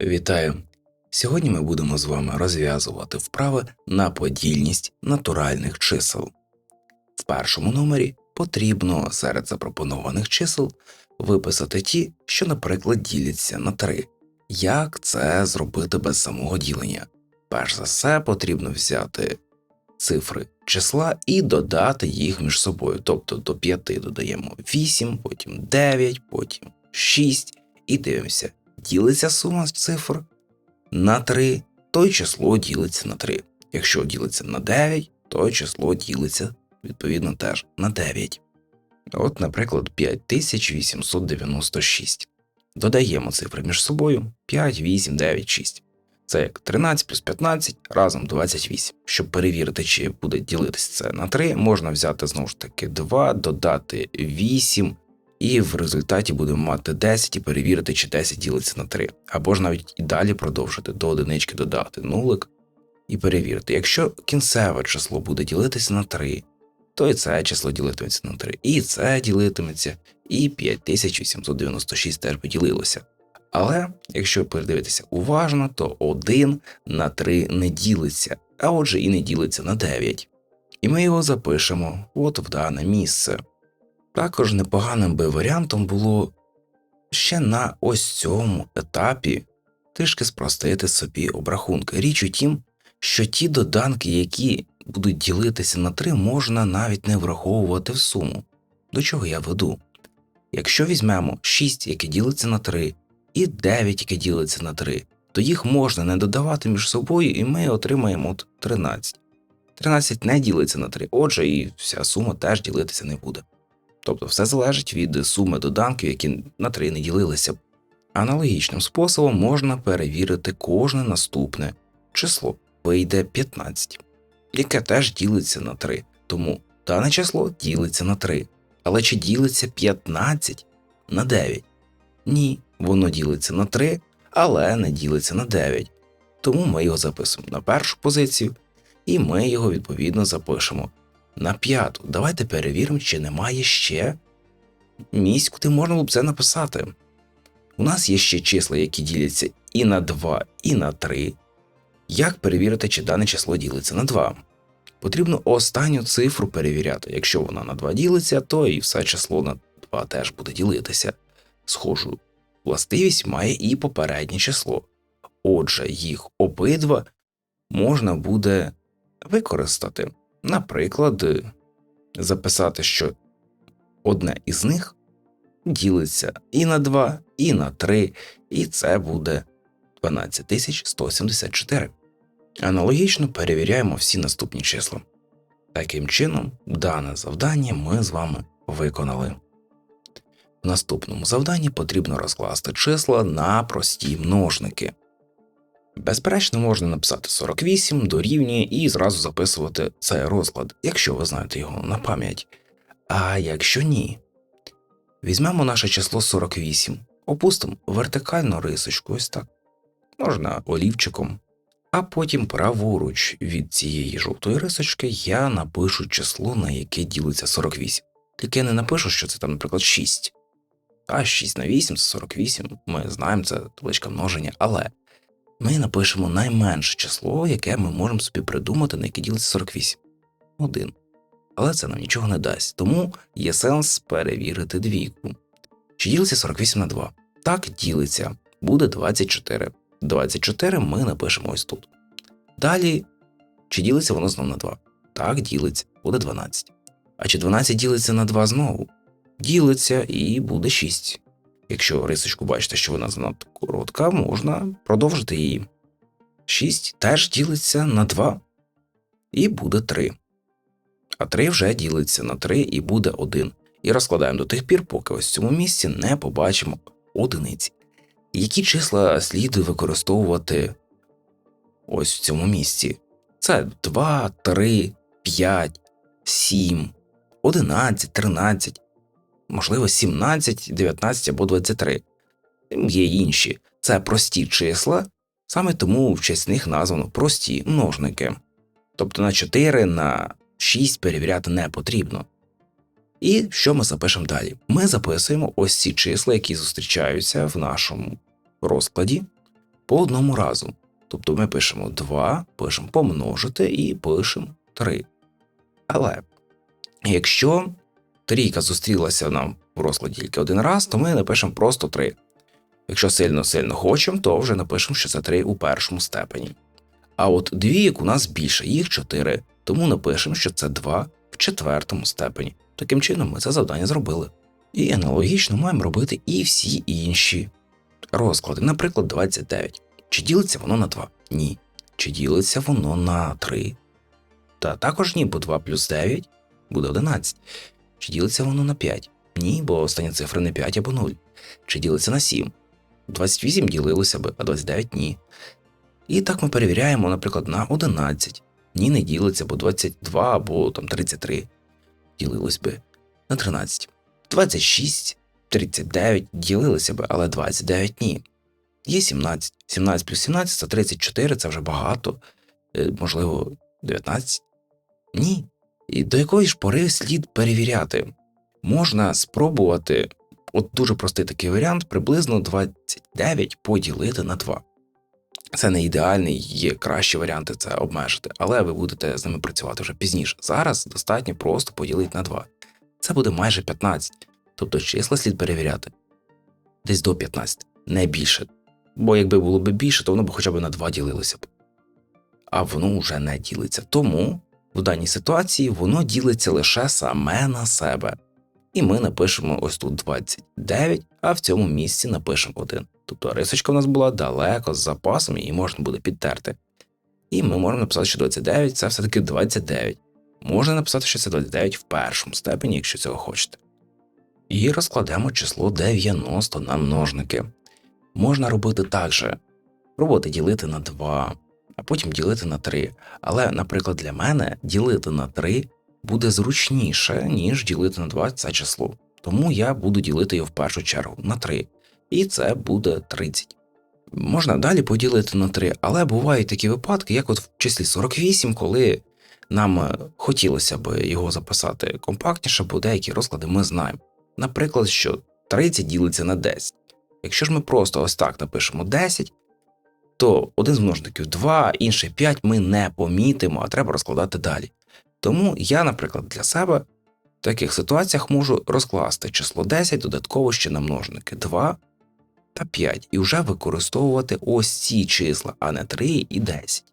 Вітаю! Сьогодні ми будемо з вами розв'язувати вправи на подільність натуральних чисел. В першому номері потрібно серед запропонованих чисел виписати ті, що, наприклад, діляться на 3. Як це зробити без самого ділення? Перш за все, потрібно взяти цифри числа і додати їх між собою. Тобто до 5 додаємо 8, потім 9, потім 6 і дивимося, ділиться сума цифр на 3, то й число ділиться на 3. Якщо ділиться на 9, то число ділиться відповідно теж на 9. От, наприклад, 5896. Додаємо цифри між собою 5, 8, 9, 6. Це як 13 плюс 15 разом 28. Щоб перевірити, чи буде ділитися це на 3, можна взяти знову ж таки 2, додати 8, і в результаті будемо мати 10 і перевірити, чи 10 ділиться на 3. Або ж навіть і далі продовжити до одинички додати нулик і перевірити. Якщо кінцеве число буде ділитися на 3, то і це число ділитиметься на 3, і це ділитиметься, і 5896 теж поділилося. Але якщо передивитися уважно, то 1 на 3 не ділиться, а отже і не ділиться на 9. І ми його запишемо от в дане місце. Також непоганим би варіантом було ще на ось цьому етапі трішки спростити собі обрахунки. Річ у тім, що ті доданки, які будуть ділитися на 3, можна навіть не враховувати в суму. До чого я веду? Якщо візьмемо 6, яке ділиться на 3, і 9, яке ділиться на 3, то їх можна не додавати між собою, і ми отримаємо от 13. 13 не ділиться на 3, отже, і вся сума теж ділитися не буде. Тобто все залежить від суми доданків, які на 3 не ділилися. Аналогічним способом можна перевірити кожне наступне число. Вийде 15, яке теж ділиться на 3, тому дане число ділиться на 3. Але чи ділиться 15 на 9? Ні, воно ділиться на 3, але не ділиться на 9. Тому ми його записуємо на першу позицію, і ми його відповідно запишемо на п'яту. Давайте перевіримо, чи немає ще місць, куди можна було б це написати. У нас є ще числа, які діляться і на 2, і на 3. Як перевірити, чи дане число ділиться на 2? Потрібно останню цифру перевіряти. Якщо вона на 2 ділиться, то і все число на 2 теж буде ділитися. Схожу властивість має і попереднє число. Отже, їх обидва можна буде використати. Наприклад, записати, що одне із них ділиться і на 2, і на 3, і це буде 12174. Аналогічно перевіряємо всі наступні числа. Таким чином, дане завдання ми з вами виконали. В наступному завданні потрібно розкласти числа на прості множники. Безперечно, можна написати 48 дорівнює і зразу записувати цей розклад, якщо ви знаєте його на пам'ять. А якщо ні, візьмемо наше число 48, опустимо вертикальну рисочку, ось так, можна олівчиком, а потім праворуч від цієї жовтої рисочки я напишу число, на яке ділиться 48. Тільки я не напишу, що це там, наприклад, 6. А 6 на 8 це 48, ми знаємо, це табличка множення, але ми напишемо найменше число, яке ми можемо собі придумати, на яке ділиться 48. Один. Але це нам нічого не дасть, тому є сенс перевірити двійку. Чи ділиться 48 на 2? Так, ділиться, буде 24. 24 ми напишемо ось тут. Далі, чи ділиться воно знову на 2? Так, ділиться, буде 12. А чи 12 ділиться на 2 знову? Ділиться і буде 6. Якщо рисочку бачите, що вона занадто коротка, можна продовжити її. 6 теж ділиться на 2 і буде 3. А 3 вже ділиться на 3 і буде 1. І розкладаємо до тих пір, поки ось в цьому місці не побачимо одиниці. Які числа слід використовувати ось в цьому місці? Це 2, 3, 5, 7, 11, 13 можливо, 17, 19 або 23. Є інші. Це прості числа, саме тому в честь них названо прості множники. Тобто на 4 на 6 перевіряти не потрібно. І що ми запишемо далі? Ми записуємо ось ці числа, які зустрічаються в нашому розкладі, по одному разу. Тобто ми пишемо 2, пишемо помножити і пишемо 3. Але якщо трійка зустрілася нам в розкладі тільки один раз, то ми напишемо просто 3. Якщо сильно-сильно хочемо, то вже напишемо, що це 3 у першому степені. А от двійок у нас більше, їх 4, тому напишемо, що це 2 в четвертому степені. Таким чином ми це завдання зробили. І аналогічно маємо робити і всі інші розклади. Наприклад, 29. Чи ділиться воно на 2? Ні. Чи ділиться воно на 3? Та також ні, бо 2 плюс 9 буде 11. Чи ділиться воно на 5? Ні, бо остання цифра не 5 або 0. Чи ділиться на 7? 28 ділилося би, а 29 ні. І так ми перевіряємо, наприклад, на 11. Ні, не ділиться, бо 22 або там 33 ділилось би на 13. 26, 39 ділилися би, але 29 ні. Є 17. 17 плюс 17 це 34, це вже багато. Е, Можливо, 19? Ні. І до якої ж пори слід перевіряти? Можна спробувати, от дуже простий такий варіант, приблизно 29 поділити на 2. Це не ідеальний, є кращі варіанти це обмежити, але ви будете з ними працювати вже пізніше. Зараз достатньо просто поділити на 2. Це буде майже 15. Тобто числа слід перевіряти десь до 15, не більше. Бо якби було б більше, то воно б хоча б на 2 ділилося б. А воно вже не ділиться. Тому в даній ситуації воно ділиться лише саме на себе. І ми напишемо ось тут 29, а в цьому місці напишемо 1. Тобто рисочка у нас була далеко з запасом, її можна буде підтерти. І ми можемо написати, що 29 це все-таки 29. Можна написати, що це 29 в першому степені, якщо цього хочете. І розкладемо число 90 на множники. Можна робити так же. Пробувати ділити на 2, а потім ділити на 3. Але, наприклад, для мене ділити на 3 буде зручніше, ніж ділити на 2 це число. Тому я буду ділити його в першу чергу на 3. І це буде 30. Можна далі поділити на 3, але бувають такі випадки, як от в числі 48, коли нам е, хотілося б його записати компактніше, бо деякі розклади ми знаємо. Наприклад, що 30 ділиться на 10. Якщо ж ми просто ось так напишемо 10, то один з множників 2, інший 5 ми не помітимо, а треба розкладати далі. Тому я, наприклад, для себе в таких ситуаціях можу розкласти число 10 додатково ще на множники 2 та 5 і вже використовувати ось ці числа, а не 3 і 10.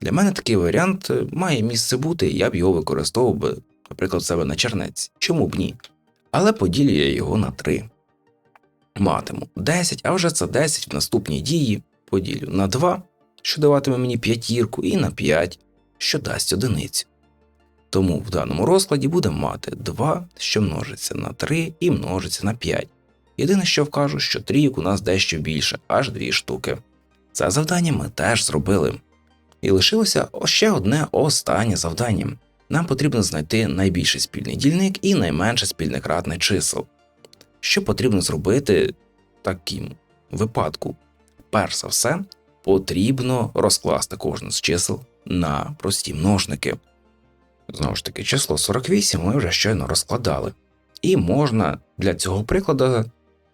Для мене такий варіант е, має місце бути, я б його використовував би, наприклад, в себе на чернець. Чому б ні? Але поділю я його на 3. Матиму 10, а вже це 10 в наступній дії поділю на 2, що даватиме мені п'ятірку, і на 5, що дасть одиницю. Тому в даному розкладі будемо мати 2, що множиться на 3 і множиться на 5. Єдине, що вкажу, що трійок у нас дещо більше, аж 2 штуки. Це завдання ми теж зробили. І лишилося ще одне останнє завдання. Нам потрібно знайти найбільший спільний дільник і найменше спільне кратне чисел. Що потрібно зробити в випадку? Перш за все, потрібно розкласти кожне з чисел на прості множники. Знову ж таки, число 48 ми вже щойно розкладали. І можна для цього прикладу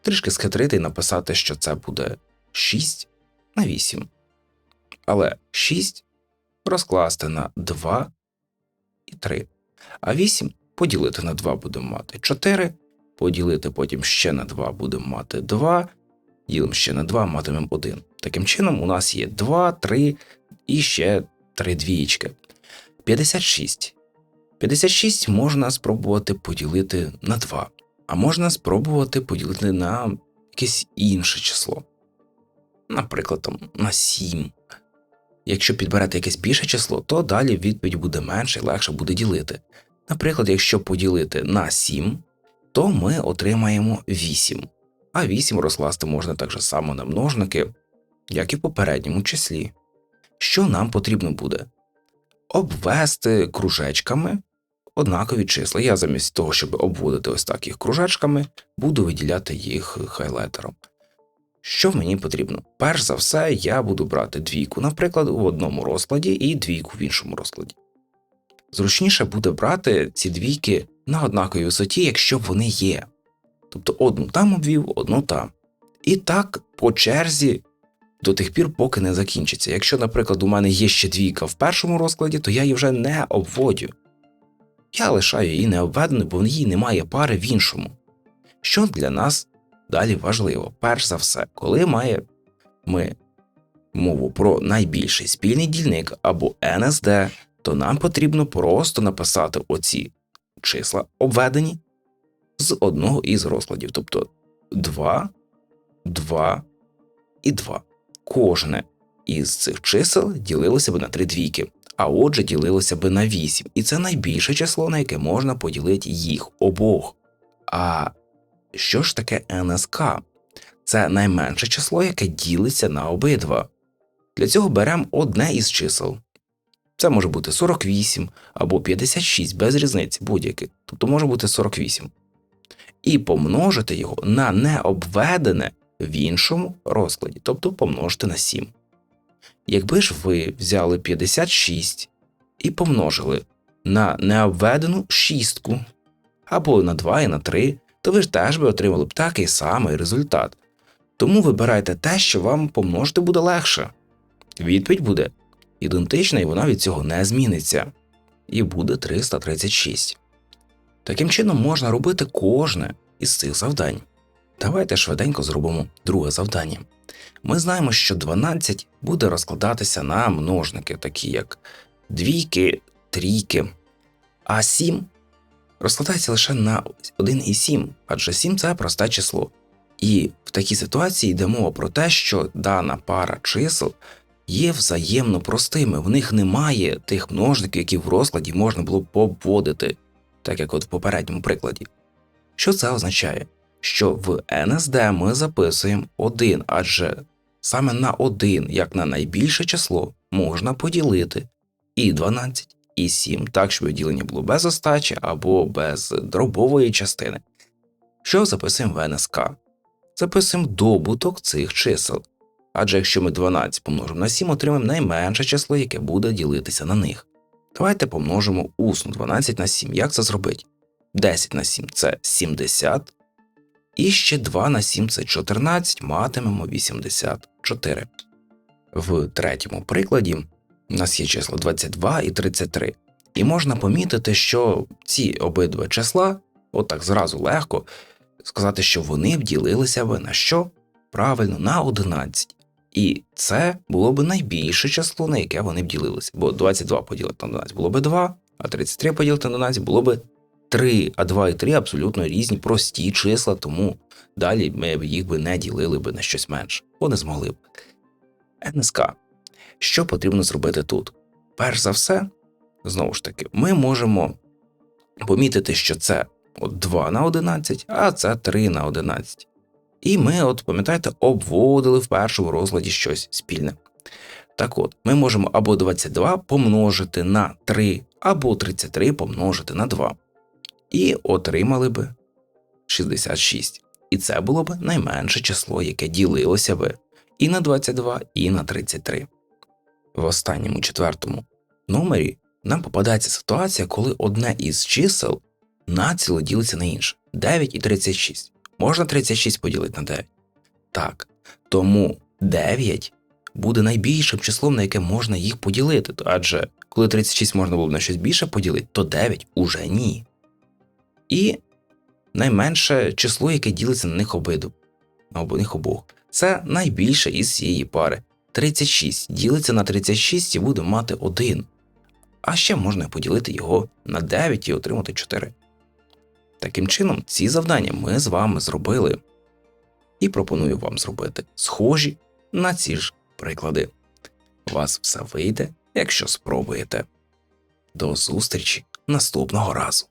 трішки схитрити і написати, що це буде 6 на 8. Але 6 розкласти на 2 і 3. А 8 поділити на 2 будемо мати 4, поділити потім ще на 2 будемо мати 2, ділимо ще на 2, матимемо 1. Таким чином, у нас є 2, 3 і ще 3 двієчки. 56. 56 можна спробувати поділити на 2, а можна спробувати поділити на якесь інше число. Наприклад, там, на 7. Якщо підберете якесь більше число, то далі відповідь буде менше і легше буде ділити. Наприклад, якщо поділити на 7, то ми отримаємо 8, а 8 розкласти можна так же само на множники, як і в попередньому числі. Що нам потрібно буде? Обвести кружечками однакові числа. Я замість того, щоб обводити ось так їх кружечками, буду виділяти їх хайлайтером. Що мені потрібно? Перш за все, я буду брати двійку, наприклад, у одному розкладі і двійку в іншому розкладі. Зручніше буде брати ці двійки на однаковій висоті, якщо вони є. Тобто одну там обвів, одну там. І так по черзі до тих пір, поки не закінчиться. Якщо, наприклад, у мене є ще двійка в першому розкладі, то я її вже не обводю. Я лишаю її необведеною, бо в ній немає пари в іншому. Що для нас далі важливо? Перш за все, коли має ми мову про найбільший спільний дільник або НСД, то нам потрібно просто написати оці числа обведені з одного із розкладів, тобто 2, 2 і 2. Кожне із цих чисел ділилося б на три двійки, а отже ділилося б на 8. І це найбільше число, на яке можна поділити їх обох. А що ж таке НСК? Це найменше число, яке ділиться на обидва. Для цього беремо одне із чисел. Це може бути 48 або 56 без різниці будь-яке, тобто може бути 48. І помножити його на необведене в іншому розкладі, тобто помножити на 7. Якби ж ви взяли 56 і помножили на необведену шістку або на 2 і на 3, то ви ж теж би отримали б такий самий результат. Тому вибирайте те, що вам помножити буде легше. Відповідь буде ідентична і вона від цього не зміниться. І буде 336. Таким чином можна робити кожне із цих завдань. Давайте швиденько зробимо друге завдання. Ми знаємо, що 12 буде розкладатися на множники, такі як двійки, трійки, а 7 розкладається лише на 1 і 7, адже 7 це просте число. І в такій ситуації йде мова про те, що дана пара чисел є взаємно простими, в них немає тих множників, які в розкладі можна було б обводити, так як от в попередньому прикладі. Що це означає? Що в НСД ми записуємо 1, адже саме на 1, як на найбільше число, можна поділити і 12, і 7, так, щоб ділення було без остачі або без дробової частини. Що записуємо в НСК? Записуємо добуток цих чисел. Адже якщо ми 12 помножимо на 7, отримаємо найменше число, яке буде ділитися на них. Давайте помножимо усно 12 на 7. Як це зробити? 10 на 7 це 70. І ще 2 на 7 це 14, матимемо 84. В третьому прикладі у нас є числа 22 і 33. І можна помітити, що ці обидва числа, отак зразу легко, сказати, що вони б ділилися б на що? Правильно, на 11. І це було б найбільше число, на яке вони б ділилися. Бо 22 поділити на 11 було б 2, а 33 поділити на 11 було б 3, а 2 і 3 абсолютно різні прості числа, тому далі ми б їх би не ділили б на щось менше, бо не змогли б. НСК. Що потрібно зробити тут? Перш за все, знову ж таки, ми можемо помітити, що це от 2 на 11, а це 3 на 11. І ми, от пам'ятаєте, обводили в першому розкладі щось спільне. Так от, ми можемо або 22 помножити на 3, або 33 помножити на 2. І отримали би 66. І це було б найменше число, яке ділилося би і на 22, і на 33. В останньому четвертому номері нам попадається ситуація, коли одне із чисел націло ділиться на інше 9 і 36. Можна 36 поділити на 9? Так. Тому 9 буде найбільшим числом, на яке можна їх поділити. Адже коли 36 можна було б на щось більше поділити, то 9 уже ні. І найменше число, яке ділиться на них обидва, на них обох. Це найбільше із цієї пари. 36 ділиться на 36 і буде мати 1. А ще можна поділити його на 9 і отримати 4. Таким чином, ці завдання ми з вами зробили і пропоную вам зробити схожі на ці ж приклади. У вас все вийде, якщо спробуєте. До зустрічі наступного разу!